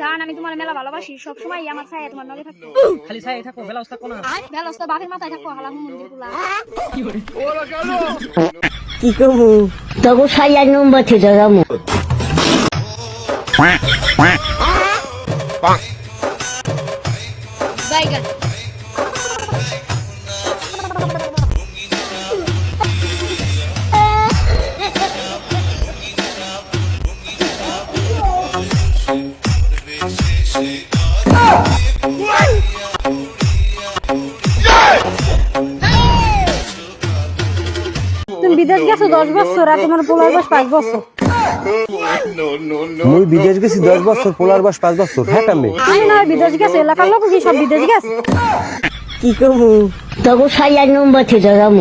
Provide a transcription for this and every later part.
জান আমি তোমার মেলা ভালোবাসি। সব সময় আমার ছায়া তোমার নগে থাকতো খালি ছায়া থাকো বেলা থাকো বেলা ব্যবস্থা বাপের মাথায় থাকো হালা মন্দিরগুলা কি করে ওরা গেল কি নম্বর থেকে ছায়া নম্বর থেকে Bonk. বাইগান দশ বছর আর তোমার পোলার বয়স পাঁচ বছর। মুই বিদেশ গেছি দশ বছর পোলার বাস পাঁচ বছর হ্যাঁ কামে আমি না বিদেশ গেছে এলাকার লোক কি সব বিদেশ গেছে? কি করব? তবু সাইয়ার নম্বর থেকে যাব।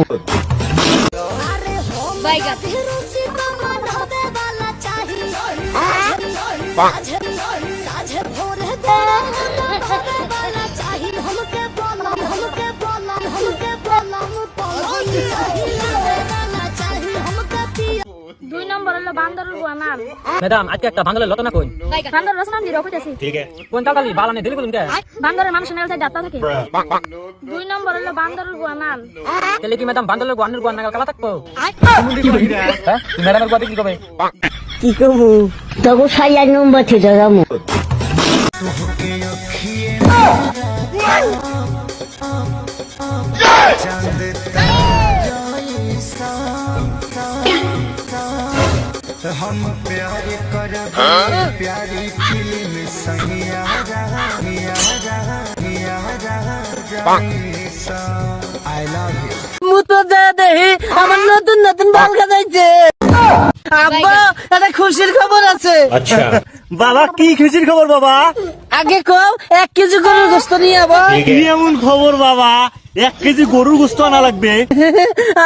বাইগান নম্বর হলো বান্দরের বুয়া নাম ম্যাডাম আজকে একটা বাঙালির লটনা কই? বান্দর রসনাম দিয়ে রকইতেছি কোন তাকালি বালানে দিলি বলুন কে? বান্দরের মানুষ নেল তাই ডাক্তার থাকে. দুই নম্বর হলো বান্দরের বুয়া নাম তাহলে কি ম্যাডাম বান্দলের গোয়ানের গোয়ান নাগাল কালা থাকব? হ্যাঁ? ম্যাডামের গোয়াতে কি কবে কি করব? তবু সাইয়ার নম্বর থেকে যাব। हम प्यार कर प्यारी फिल्म सहिया आई लव यू মুতো দেহি আমার নতুন নতুন বাল গাজাইছে আব্বা একটা খুশির খবর আছে বাবা কি খুশির খবর বাবা আগে কম এক কেজি গরুর গোস্ত নিয়ে আবার কি এমন খবর বাবা এক কেজি গরুর গোস্ত আনা লাগবে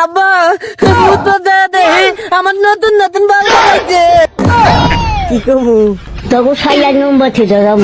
আব্বা মুতো দেহি আমার নতুন নতুন বাল গাজাইছে কি করব তবু সাইয়ার নম্বর থেকে যাব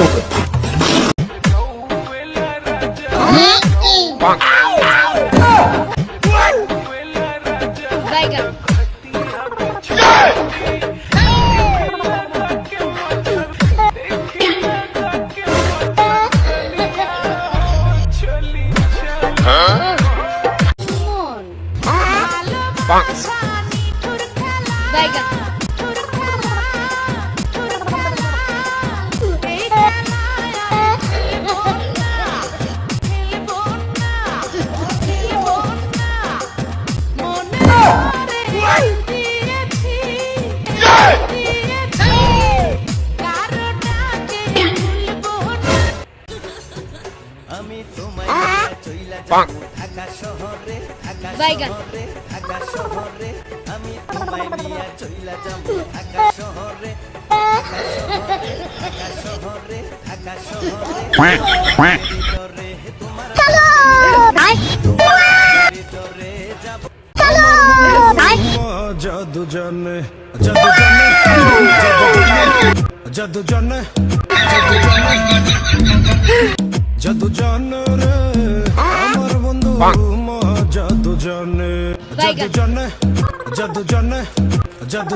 ঢাকা শহরে ঢাকা শহরে ঢাকা শহরে আমি তোমায় নিয়ে চইলা যাব ঢাকা শহরে ঢাকা শহরে ঢাকা শহরে তোমার ভিতরে যাব। জাদু জানে জাদু জানে জাদু জানে জাদু জানে আমার বন্ধু মহা জাদু জানে জাদু জানে জাদু জানে জাদু